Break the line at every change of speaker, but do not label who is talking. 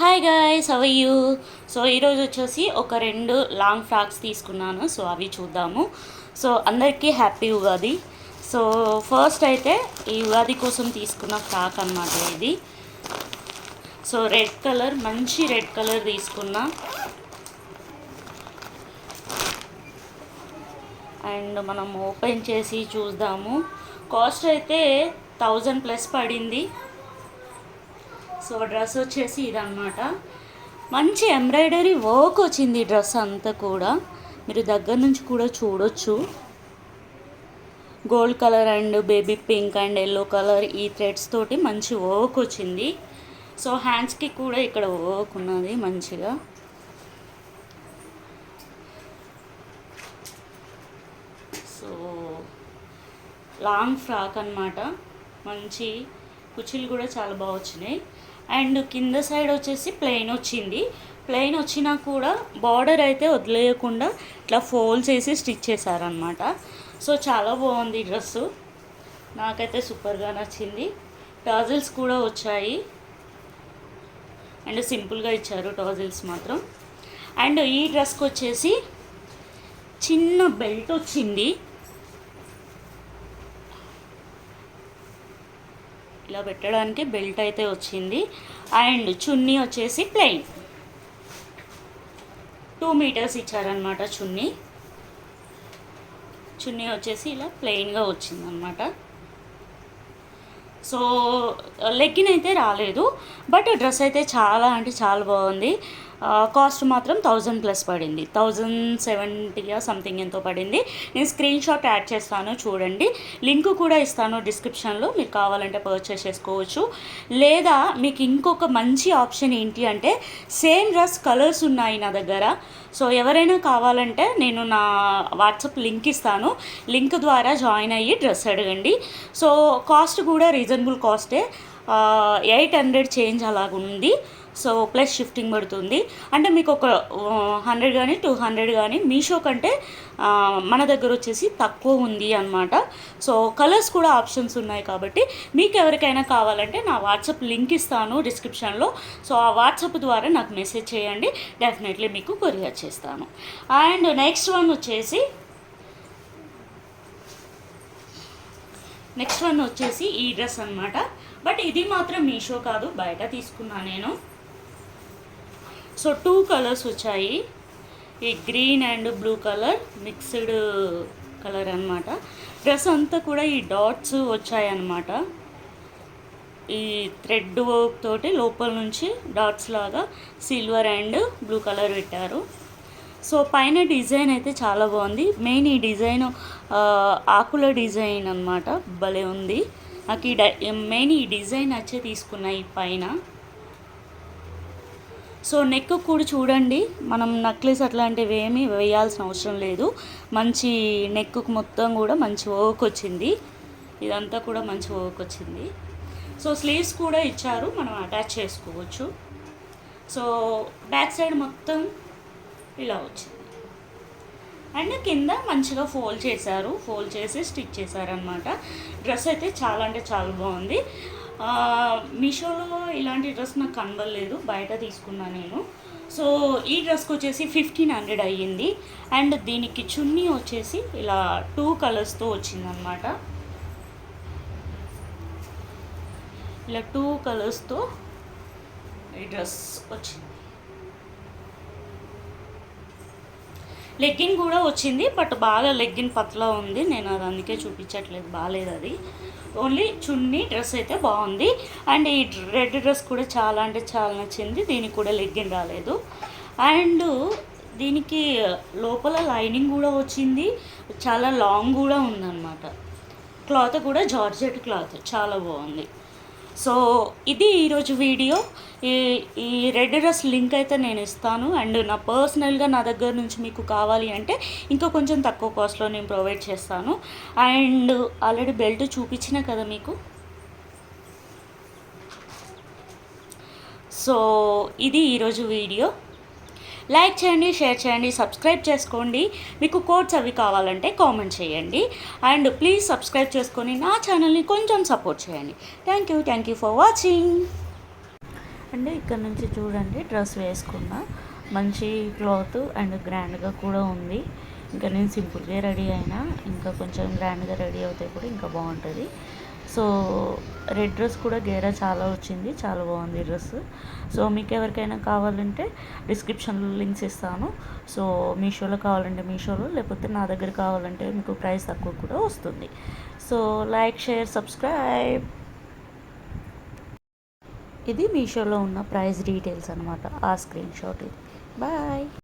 Hi guys అవ్ you so ఈరోజు వచ్చేసి ఒక రెండు లాంగ్ ఫ్రాక్స్ తీసుకున్నాను. సో అవి చూద్దాము. సో అందరికీ హ్యాపీ ఉగాది. సో ఫస్ట్ అయితే ఈ ఉగాది కోసం తీసుకున్న ఫ్రాక్ అన్నమాట ఇది. సో రెడ్ కలర్ మంచి రెడ్ కలర్ తీసుకున్నా. అండ్ మనం ఓపెన్ చేసి చూద్దాము. కాస్ట్ అయితే థౌజండ్ ప్లస్ పడింది. సో డ్రెస్ వచ్చేసి ఇదన్నమాట. మంచి ఎంబ్రాయిడరీ వర్క్ వచ్చింది డ్రెస్ అంతా కూడా. మీరు దగ్గర నుంచి కూడా చూడొచ్చు. Gold colour and baby pink and yellow colour ఈ థ్రెడ్స్ తోటి మంచి వర్క్ వచ్చింది. సో హ్యాండ్స్కి కూడా ఇక్కడ వర్క్ ఉన్నది మంచిగా. సో లాంగ్ ఫ్రాక్ అన్నమాట. మంచి కుర్చీలు కూడా చాలా బాగా వచ్చినాయి. అండ్ కింద సైడ్ వచ్చేసి ప్లెయిన్ వచ్చింది. ప్లెయిన్ వచ్చినా కూడా బార్డర్ అయితే వదిలేయకుండా ఇట్లా ఫోల్డ్ చేసి స్టిచ్ చేశారనమాట సో చాలా బాగుంది డ్రెస్సు. నాకైతే సూపర్గా నచ్చింది. టాజిల్స్ కూడా వచ్చాయి. అండ్ సింపుల్గా ఇచ్చారు టాజిల్స్ మాత్రం. అండ్ ఈ డ్రెస్కి వచ్చేసి చిన్న బెల్ట్ వచ్చింది. ఇలా పెట్టడానికి బెల్ట్ అయితే వచ్చింది. అండ్ చున్నీ వచ్చేసి ప్లెయిన్. టూ మీటర్స్ ఇచ్చారనమాట చున్నీ. చున్నీ వచ్చేసి ఇలా ప్లెయిన్గా వచ్చిందనమాట సో లెగ్గిన్ అయితే రాలేదు. బట్ డ్రెస్ అయితే చాలా అంటే చాలా బాగుంది. కాస్ట్ మాత్రం థౌజండ్ ప్లస్ పడింది. థౌజండ్ సెవెంటీయా సంథింగ్ ఎంతో పడింది. నేను స్క్రీన్ షాట్ యాడ్ చేస్తాను చూడండి. లింక్ కూడా ఇస్తాను డిస్క్రిప్షన్లో. మీకు కావాలంటే పర్చేస్ చేసుకోవచ్చు. లేదా మీకు ఇంకొక మంచి ఆప్షన్ ఏంటి అంటే సేమ్ డ్రెస్ కలర్స్ ఉన్నాయి నా దగ్గర. సో ఎవరైనా కావాలంటే నేను నా వాట్సాప్ లింక్ ఇస్తాను. లింక్ ద్వారా జాయిన్ అయ్యి డ్రెస్ అడగండి. సో కాస్ట్ కూడా రీజనబుల్ కాస్టే. ఎయిట్ హండ్రెడ్ చేంజ్ అలాగ ఉంది సో ప్లస్ షిఫ్టింగ్ పడుతుంది. అంటే మీకు ఒక హండ్రెడ్ కానీ టూ హండ్రెడ్ కానీ మీషో కంటే మన దగ్గర వచ్చేసి తక్కువ ఉంది అనమాట సో కలర్స్ కూడా ఆప్షన్స్ ఉన్నాయి కాబట్టి మీకు ఎవరికైనా కావాలంటే నా వాట్సాప్ లింక్ ఇస్తాను డిస్క్రిప్షన్లో. సో ఆ వాట్సాప్ ద్వారా నాకు మెసేజ్ చేయండి. డెఫినెట్లీ మీకు కొరియర్ చేస్తాను. అండ్ నెక్స్ట్ వన్ వచ్చేసి నెక్స్ట్ వన్ వచ్చేసి ఈ డ్రెస్ అనమాట బట్ ఇది మాత్రం మీషో కాదు బయట తీసుకున్నా నేను. సో టూ కలర్స్ వచ్చాయి. ఈ green and blue colour mixed colour అనమాట డ్రెస్ అంతా కూడా ఈ డాట్స్ వచ్చాయన్నమాట. ఈ థ్రెడ్ వర్క్ తోటి లోపల నుంచి డాట్స్ లాగా సిల్వర్ అండ్ బ్లూ కలర్ పెట్టారు. సో పైన డిజైన్ అయితే చాలా బాగుంది. మెయిన్ ఈ డిజైన్ ఆకుల డిజైన్ అన్నమాట. భలే ఉంది. నాకు ఈ డై మెయిన్ ఈ డిజైన్ వచ్చే తీసుకున్నా ఈ పైన. సో నెక్ కూడా చూడండి మనం నక్లెస్ అట్లాంటివి ఏమీ వేయాల్సిన అవసరం లేదు. మంచి నెక్కు మొత్తం కూడా మంచి వర్క్ వచ్చింది. ఇదంతా కూడా మంచి వర్క్ వచ్చింది. సో స్లీవ్స్ కూడా ఇచ్చారు మనం అటాచ్ చేసుకోవచ్చు. సో బ్యాక్ సైడ్ మొత్తం ఇలా వచ్చింది. అండ్ కింద మంచిగా ఫోల్డ్ చేశారు. ఫోల్డ్ చేసి స్టిచ్ చేశారనమాట డ్రెస్ అయితే చాలా అంటే చాలా బాగుంది. మీషోలో ఇలాంటి డ్రెస్ నాకు కనబడలేదు. బయట తీసుకున్నా నేను. సో ఈ డ్రెస్కి వచ్చేసి ఫిఫ్టీన్ హండ్రెడ్ అయ్యింది. అండ్ దీనికి చున్నీ వచ్చేసి ఇలా టూ కలర్స్తో వచ్చిందనమాట ఇలా టూ కలర్స్తో ఈ డ్రెస్ వచ్చింది. లెగ్గిన్ కూడా వచ్చింది బట్ బాగా లెగ్గిన్ పతలా ఉంది. నేను అది అందుకే చూపించట్లేదు బాగాలేదు అది. ఓన్లీ చున్నీ డ్రెస్ అయితే బాగుంది. అండ్ ఈ రెడ్ డ్రెస్ కూడా చాలా అంటే చాలా నచ్చింది దీనికి కూడా లెగ్గిన్ రాలేదు. అండ్ దీనికి లోపల లైనింగ్ కూడా వచ్చింది చాలా లాంగ్ కూడా ఉందన్నమాట. క్లాత్ కూడా జార్జెట్ క్లాత్ చాలా బాగుంది. సో ఇది ఈరోజు వీడియో. ఈ ఈ రెడ్ డ్రెస్ లింక్ అయితే నేను ఇస్తాను. అండ్ నా పర్సనల్గా నా దగ్గర నుంచి మీకు కావాలి అంటే ఇంకా కొంచెం తక్కువ కాస్ట్లో నేను ప్రొవైడ్ చేస్తాను. అండ్ ఆల్రెడీ బెల్ట్ చూపించిన కదా మీకు. సో ఇది ఈరోజు వీడియో. లైక్ చేయండి షేర్ చేయండి సబ్స్క్రైబ్ చేసుకోండి. మీకు కోడ్స్ అవి కావాలంటే కామెంట్ చేయండి. అండ్ ప్లీజ్ సబ్స్క్రైబ్ చేసుకొని నా ఛానల్ని కొంచెం సపోర్ట్ చేయండి. Thank you thank you for watching. And ఇక్కడ నుంచి చూడండి డ్రెస్ వేసుకున్నా. మంచి క్లాత్ అండ్ గ్రాండ్గా కూడా ఉంది. ఇంకా నేను సింపుల్గా రెడీ అయినా. ఇంకా కొంచెం గ్రాండ్గా రెడీ అవుతే కూడా ఇంకా బాగుంటుంది. సో రెడ్ డ్రెస్ కూడా గేరా చాలా వచ్చింది. చాలా బాగుంది డ్రెస్. సో మీకు ఎవరికైనా కావాలంటే డిస్క్రిప్షన్లో లింక్స్ ఇస్తాను. సో మీషోలో కావాలంటే మీషోలో లేకపోతే నా దగ్గర కావాలంటే మీకు ప్రైస్ తక్కువ కూడా వస్తుంది. So like share subscribe. ఇది మీషోలో ఉన్న ప్రైస్ డీటెయిల్స్ అనమాట ఆ స్క్రీన్ షాట్ ఇది. బాయ్.